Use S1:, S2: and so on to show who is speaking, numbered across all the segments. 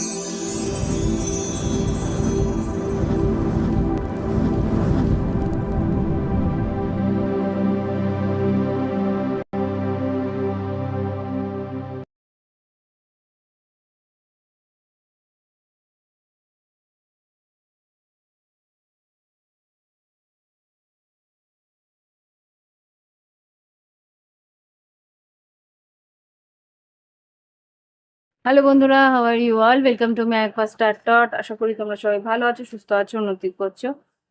S1: Thank you. Hello বন্ধুরা how are you all welcome to my first টট আশা করি তোমরা সবাই ভালো আছো, সুস্থ আছো, উন্নতি করছ।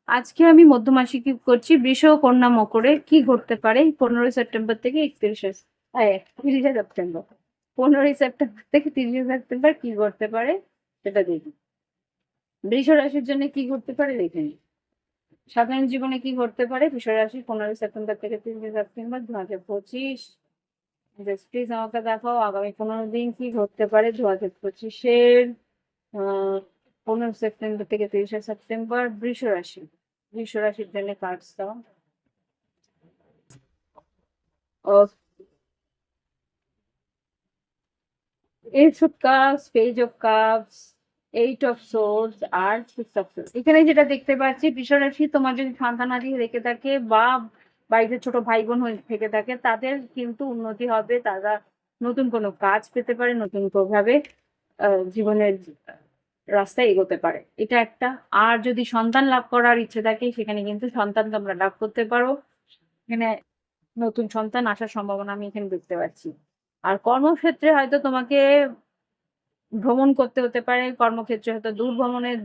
S1: আজকে আমি মধ্যমাসি কি করছি, বৃষ কন্যা মকরে কি ঘটতে পারে? পনেরোই সেপ্টেম্বর থেকে একত্রিশে তিরিশে সেপ্টেম্বর। পনেরোই সেপ্টেম্বর থেকে তিরিশে সেপ্টেম্বর কি ঘটতে পারে, সেটা দেখি। বৃষ রাশির জন্য কি ঘটতে পারে, দেখে নিই। সাধারণ জীবনে কি ঘটতে পারে, বৃষ রাশি পনেরোই সেপ্টেম্বর থেকে তিরিশে সেপ্টেম্বর, দু হাজার পঁচিশ। জাস্ট প্লিজ আমাকে দেখাও আগামী পনেরো দিন কি ঘটতে পারে দু হাজার পঁচিশের পনেরো সেপ্টেম্বর থেকে তিরিশে সেপ্টেম্বর বৃষ রাশি। বৃষ রাশির জন্য কার্ডস দাও। Ace of Cups, Page of Cups, Eight of Swords R Six of Swords. এখানে যেটা দেখতে পাচ্ছি বৃষরাশি তোমার যদি সন্তানাদি রেখে থাকে বা বাড়িতে ছোট ভাই বোন থেকে থাকে, তাদের কিন্তু উন্নতি হবে। তারা নতুন কোনো কাজ পেতে পারে, নতুন ভাবে জীবনের রাস্তায় এগোতে পারে। এটা একটা। আর যদি সন্তান লাভ করার ইচ্ছে থাকে, সেখানে কিন্তু সন্তান তোমরা লাভ করতে পারো এখানে নতুন সন্তান আসার সম্ভাবনা আমি এখানে দেখতে পাচ্ছি। আর কর্মক্ষেত্রে হয়তো তোমাকে ভ্রমণ করতে হতে পারে। কর্মক্ষেত্রে হয়তো দূর ভ্রমণের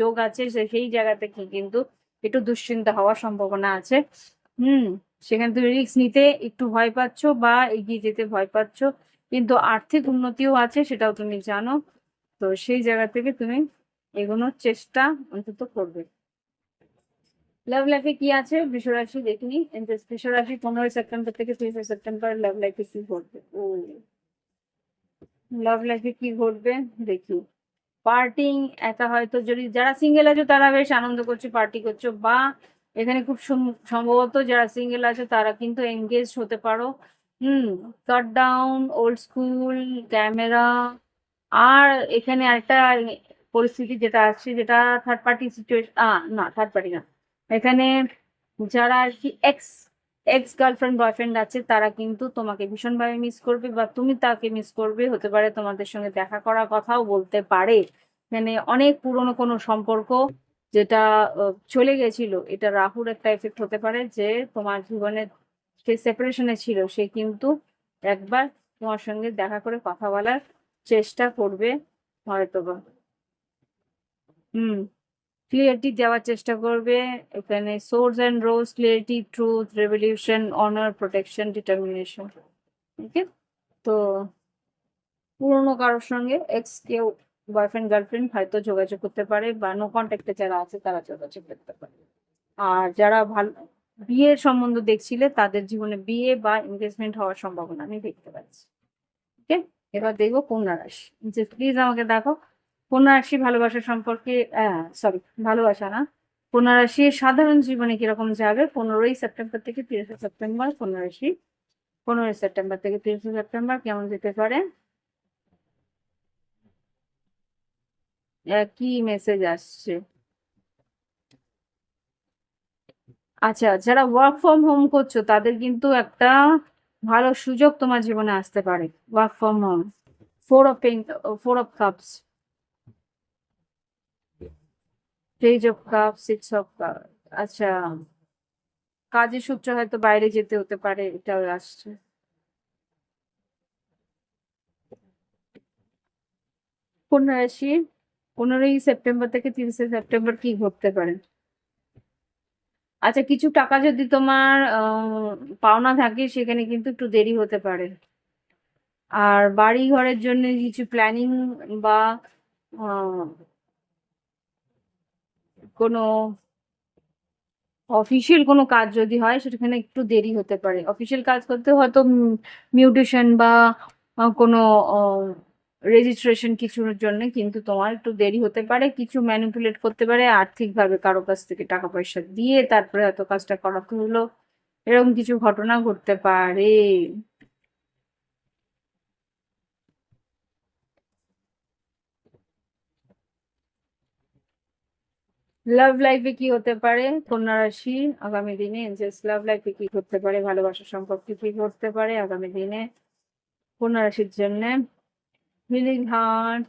S1: যোগ আছে সেই জায়গা থেকে কিন্তু একটু দুশ্চিন্তা হওয়ার সম্ভাবনা আছে। হুম, সেখানে তুমি রিস্ক নিতে একটু ভয় পাচ্ছ বা এগিয়ে যেতে ভয় পাচ্ছ। কিন্তু আর্থিক উন্নতিও আছে, সেটাও তুমি জানো। তো সেই জায়গা থেকে তুমি এগোনোর চেষ্টা অন্তত করবে। লাভ লাইফে কি আছে? বৃষরাশি দেখিনি। বৃষরাশি পনেরোই সেপ্টেম্বর থেকে তিরিশে সেপ্টেম্বর লাভ লাইফে কি ঘটবে? লাভ লাইফে কি ঘটবে? দেখি। পার্টিং একা হয়তো যদি, যারা সিঙ্গেল আছো তারা বেশ আনন্দ করছ পার্টি করছ বা এখানে খুব সম- সম্ভবত যারা সিঙ্গেল আছে তারা কিন্তু এঙ্গেজ হতে পারো। হুম cut down old school camera আর এখানে একটা পরিস্থিতি যেটা আসছে যেটা থার্ড পার্টি সিচুয়েশন না থার্ড পার্টি না। এখানে যারা আর কি এক্স এক্স গার্লফ্রেন্ড বয়ফ্রেন্ড আছে, তারা কিন্তু তোমাকে ভীষণভাবে মিস করবে বা তুমি তাকে মিস করবে, হতে পারে তোমাদের সঙ্গে দেখা করার কথাও বলতে পারে। মানে অনেক পুরনো কোনো সম্পর্ক যেটা চলে গেছিল, এটা রাহুর একটা এফেক্ট হতে পারে যে তোমার জীবনে সে সেপারেশনে ছিল, সে কিন্তু একবার তোমার সঙ্গে দেখা করে কথা বলার চেষ্টা করবে হয়তো বা হুম ক্লিয়ারিটি দেওয়ার চেষ্টা করবে, এখানে source and rose clarity truth revolution honour protection determination okay তো পুরোনো কারোর সঙ্গে এক্স কেউ বয়ফ্রেন্ড গার্লফ্রেন্ড হয়তো যোগাযোগ করতে পারে বা নো কন্ট্যাক্টে যারা আছে তারা যোগাযোগ করতে পারে। আর যারা ভালো, বিয়ের সম্বন্ধ দেখছিলে তাদের জীবনে বিয়ে বা এনগেজমেন্ট হওয়ার সম্ভাবনা আমি দেখতে পাচ্ছি। ওকে এবার দেখব কন্যা রাশি। যে প্লিজ আমাকে দেখো। কন্যা রাশি ভালোবাসা সম্পর্কে সরি ভালোবাসা না। কন্যা রাশির সাধারণ জীবনে কীরকম যাবে? পনেরোই সেপ্টেম্বর থেকে তিরিশে সেপ্টেম্বর কন্যা রাশি। পনেরোই সেপ্টেম্বর থেকে তিরিশে সেপ্টেম্বর কেমন যেতে পারে? কি মেসেজ আসছে? আচ্ছা যারা ওয়ার্ক ফ্রম হোম করছ, তাদের কিন্তু একটা ভালো সুযোগ তোমার জীবনে আসতে পারে। Work from home four of pen four of cups page of cup six of cup আচ্ছা কাজের সূত্রে হয়তো বাইরে যেতে হতে পারে, এটাও আসছে। কন্যা রাশি পনেরোই সেপ্টেম্বর থেকে তিরিশে সেপ্টেম্বর কি ঘটতে পারে? আচ্ছা কিছু টাকা যদি তোমার পাওনা থাকে, সেখানে কিন্তু একটু দেরি হতে পারে। আর বাড়ি ঘরের জন্য কিছু প্ল্যানিং বা কোনো অফিসিয়াল কোনো কাজ যদি হয়, সেখানে একটু দেরি হতে পারে। অফিসিয়াল কাজ করতে হয়তো মিউটেশন বা কোনো রেজিস্ট্রেশন কিছুর জন্য কিন্তু তোমার একটু দেরি হতে পারে, কিছু ম্যানিপুলেট করতে পারে, আর্থিকভাবে কারও কাছ থেকে টাকা পয়সা দিয়ে তারপরে এত কাজটা করাতে হলো। এরকম কিছু ঘটনা ঘটতে পারে। লাভ লাইফে কি হতে পারে? কন্যা রাশি, আগামী দিনে এঞ্জেলস লাভ লাইফে কি করতে পারে? ভালোবাসার সম্পর্কে কি করতে পারে? আগামী দিনে কন্যা রাশির জন্য হিলিং হার্ট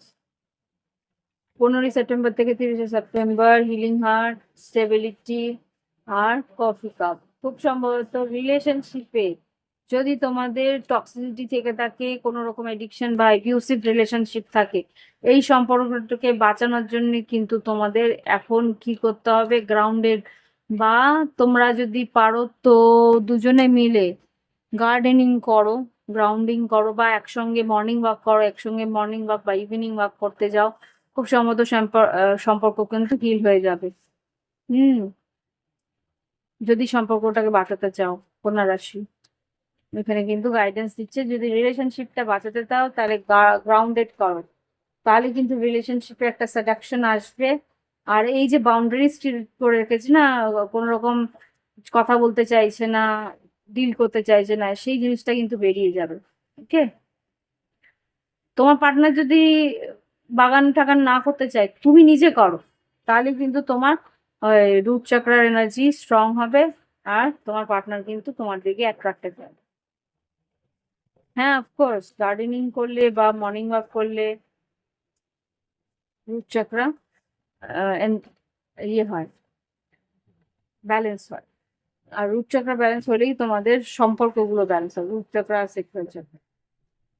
S1: পনেরোই সেপ্টেম্বর থেকে তিরিশে সেপ্টেম্বর হিলিং হার্ট স্টেবিলিটি আর কফি কাপ খুব সম্ভবত রিলেশনশিপে যদি তোমাদের টক্সিসিটি থেকে থাকে, কোনো রকম এডিকশন বা অ্যাবিউসিভ রিলেশনশিপ থাকে, এই সম্পর্কটাকে বাঁচানোর জন্য কিন্তু তোমাদের এখন কি করতে হবে? গ্রাউন্ডেড বা তোমরা যদি পারো তো দুজনে মিলে গার্ডেনিং করো। গ্রাউন্ডিং করো বা একসঙ্গে মর্নিং ওয়াক করো, একসঙ্গে মর্নিং ওয়াক বা ইভিনিং ওয়াক করতে যাও, খুব সম্ভবত সম্পর- সম্পর্ক কিন্তু হিল হয়ে যাবে। হুম। যদি সম্পর্কটাকে বাঁচাতে চাও কন্যা রাশি এখানে কিন্তু গাইডেন্স দিচ্ছে, যদি রিলেশনশিপটা বাঁচাতে চাও, তাহলে গ্রাউন্ডেড করো। তাহলে কিন্তু রিলেশনশিপে একটা সেডাকশন আসবে। আর এই যে বাউন্ডারিজ করে রেখেছে না কোনো রকম কথা বলতে চাইছে না ডিল করতে চাইছে না, সেই জিনিসটা কিন্তু বেরিয়ে যাবে ওকে তোমার পার্টনার যদি বাগান টাগান না করতে চায়, তুমি নিজে করো, তাহলে কিন্তু তোমার রুট চক্রার এনার্জি স্ট্রং হবে আর তোমার পার্টনার কিন্তু তোমার দিকে অ্যাট্রাক্টেড হবে। হ্যাঁ অফকোর্স গার্ডেনিং করলে বা মর্নিং ওয়াক করলে রুট চক্রা ইয়ে হয় ব্যালেন্স হয়। আর রুট ব্যালেন্স হলেই তোমাদের সম্পর্কগুলো ব্যালেন্স হবে। রুট চক্রা আর সেক্সুয়াল চক্রা।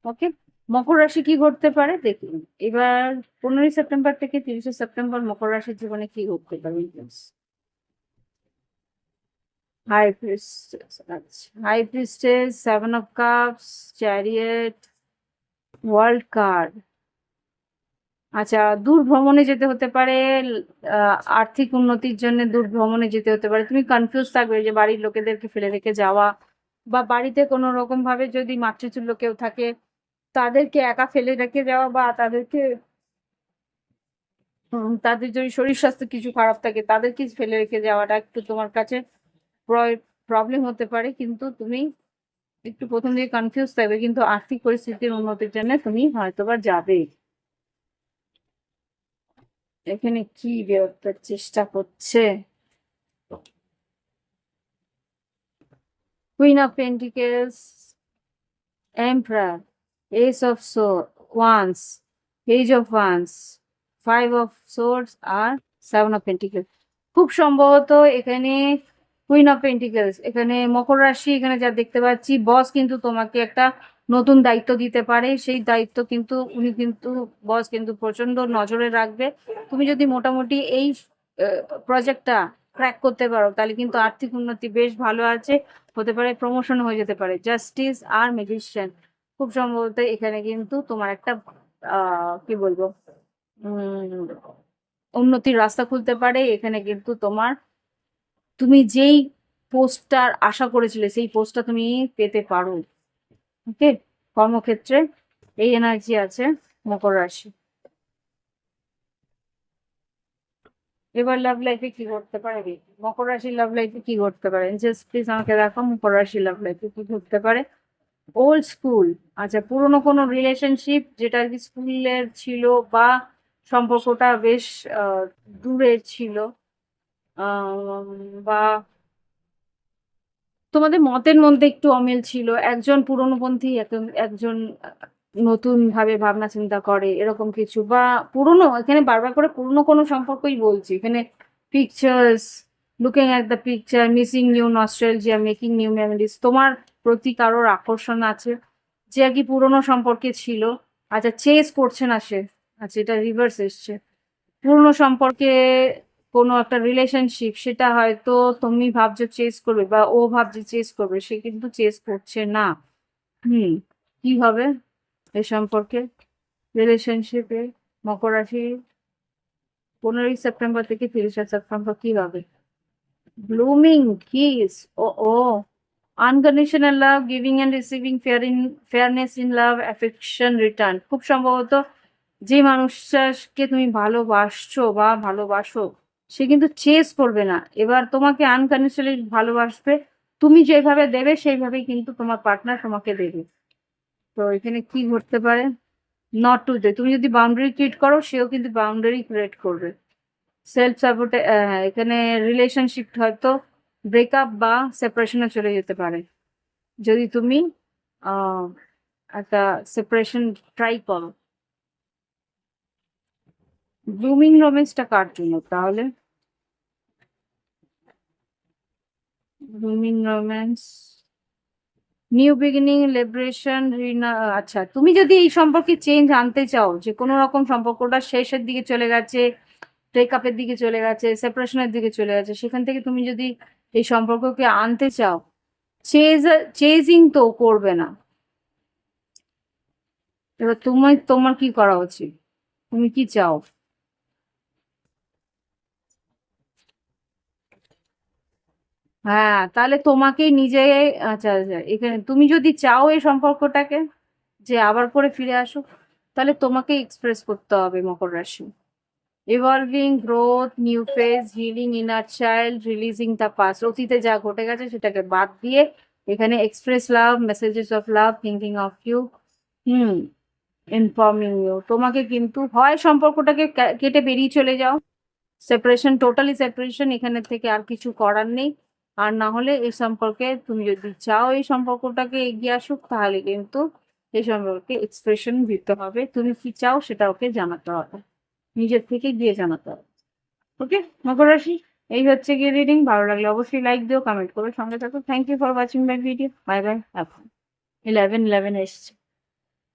S1: ওকে মকর রাশি কি ঘটতে পারে? দেখুন এবার পনেরোই সেপ্টেম্বর থেকে তিরিশে সেপ্টেম্বর মকর রাশির জীবনে কি ঘটতে পারে? High priestess high priestess seven of cups chariot world card আচ্ছা দূর ভ্রমণে যেতে হতে পারে আর্থিক উন্নতির জন্য দূর ভ্রমণে যেতে হতে পারে। তুমি কনফিউজ থাকবে যে বাড়ির লোকেদেরকে ফেলে রেখে যাওয়া বা বাড়িতে কোনো রকম ভাবে যদি মাতৃতুল্য কেউ থাকে, তাদেরকে একা ফেলে রেখে যাওয়া বা তাদেরকে তাদের যদি শরীর স্বাস্থ্য কিছু খারাপ থাকে, তাদেরকে ফেলে রেখে যাওয়াটা একটু তোমার কাছে প্রবলেম হতে পারে। কিন্তু তুমি একটু প্রথম দিকে কনফিউজ থাকবে, কিন্তু আর্থিক পরিস্থিতির উন্নতির জন্য তুমি হয়তোবা যাবে। এখানে কি বেরোতে চেষ্টা করছে? Queen of pentacles emperor ace of so wands page of wands five of swords R seven of pentacles খুব সম্ভবত এখানে কুইন অফ পেন্টিকেলস এখানে মকর রাশি, এখানে যা দেখতে পাচ্ছি বস কিন্তু তোমাকে একটা নতুন দায়িত্ব দিতে পারে, সেই দায়িত্ব কিন্তু, উনি কিন্তু, বস কিন্তু প্রচণ্ড নজরে রাখবে। তুমি যদি মোটামুটি এই প্রজেক্টটা ক্র্যাক করতে পারো, তাহলে কিন্তু আর্থিক উন্নতি বেশ ভালো আছে। হতে পারে প্রমোশন হয়ে যেতে পারে। জাস্টিস আর ম্যাজিশিয়ান খুব সম্ভবত এখানে কিন্তু তোমার একটা কি বলব উন্নতির রাস্তা খুলতে পারে। এখানে কিন্তু তোমার, তুমি যেই পোস্টটার আশা করেছিলে, সেই পোস্টটা তুমি পেতে পারো। ওকে? কর্মক্ষেত্রে এই এনার্জি আছে, মকর রাশি। এবার লাভ লাইফে কি করতে পারে। মকর রাশি লাভ লাইফে কি করতে পারে? জাস্ট প্লিজ আমাকে দেখো, মকর রাশি লাভ লাইফে কি করতে পারে। ওল্ড স্কুল আচ্ছা পুরনো কোনো রিলেশনশিপ যেটা আর কি স্কুলের ছিল বা সম্পর্কটা বেশ দূরে ছিল বা তোমাদের মতের মধ্যে একটু অমিল ছিল। একজন পুরনোপন্থী এক- একজন নতুন ভাবে ভাবনা চিন্তা করে, এরকম কিছু। বা পুরনো, এখানে বারবার করে পুরনো কোনো সম্পর্কই বলছি। এখানে pictures looking at the picture missing new nostalgia making new memories তোমার প্রতি কারোর আকর্ষণ আছে? যে আর কি পুরনো সম্পর্কে ছিল। আচ্ছা চেস করছে না সে। আচ্ছা এটা রিভার্স এসছে। পুরনো সম্পর্কে কোনো একটা রিলেশনশিপ সেটা হয়তো তুমি ভাবছ চেস করবে বা ও ভাবছে চেস করবে, সে কিন্তু চেস করছে না। হুম, কি হবে এ সম্পর্কে? রিলেশনশিপে মকর রাশি পনেরোই সেপ্টেম্বর থেকে তিরিশে সেপ্টেম্বর কি হবে? ব্লুমিং কিস ও ও unconditional love giving and receiving fair in fairness in love affection return খুব সম্ভবত যে মানুষটাকে তুমি ভালোবাসছো বা ভালোবাসো সে কিন্তু চেস করবে না। এবার তোমাকে আনকন্ডিশনালি ভালোবাসবে। তুমি যেভাবে দেবে, সেইভাবেই কিন্তু তোমার পার্টনার তোমাকে দেবে। তো এখানে কি ঘটতে পারে? নট টু দে তুমি যদি বাউন্ডারি ক্রিয়েট করো, সেও কিন্তু বাউন্ডারি ক্রিয়েট করবে। সেলফ সাপোর্টে এখানে রিলেশনশিপ হয়তো ব্রেকআপ বা সেপারেশনে চলে যেতে পারে। যদি তুমি একটা সেপারেশন ট্রাই করো। ব্লুমিং রোমেন্সটা কার জন্য? তাহলে blooming romance new beginning liberation আচ্ছা তুমি যদি এই সম্পর্কে চেঞ্জ আনতে চাও, যে কোনো রকম সম্পর্কটা শেষের দিকে চলে গেছে ব্রেকআপের দিকে চলে গেছে সেপারেশনের দিকে চলে গেছে, সেখান থেকে তুমি যদি এই সম্পর্ককে আনতে চাও চেজ তো করবে না। এবার তুমি তোমার কি করা উচিত? তুমি কি চাও? হ্যাঁ তাহলে তোমাকে নিজে আচ্ছা আচ্ছা এখানে তুমি যদি চাও এই সম্পর্কটাকে যে আবার করে ফিরে আসো, তাহলে তোমাকে এক্সপ্রেস করতে হবে মকর রাশি। Evolving growth new phase healing inner child releasing the past অতীতে যা ঘটে গেছে সেটাকে বাদ দিয়ে এখানে express love messages of love thinking of you hmm informing you তোমাকে কিন্তু হয় সম্পর্কটাকে কেটে বেরিয়ে চলে যাও। সেপারেশন টোটালি সেপারেশন এখানে থেকে আর কিছু করার নেই। আর না হলে এই সম্পর্কে তুমি যদি চাও এই সম্পর্কটাকে এগিয়ে আসুক, তাহলে কিন্তু এই সম্পর্কে এক্সপ্রেশন দিতে হবে। তুমি কি চাও সেটা ওকে জানাতে হবে। নিজের থেকে গিয়ে জানাতে হবে। ওকে মকর রাশি? এই হচ্ছে গিয়ে রিডিং ভালো লাগলে অবশ্যই লাইক দিও কমেন্ট করো, সঙ্গে থাকো। Thank you for watching my video bye bye এখন ইলেভেন ইলেভেন এসছে।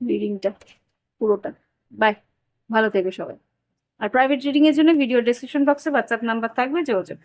S1: রিডিংটা পুরোটা। বাই ভালো থেকো সবাই। আর প্রাইভেট রিডিং এর জন্য ভিডিও ডেসক্রিপশন বক্সে হোয়াটসঅ্যাপ নাম্বার থাকবে, যোগাযোগ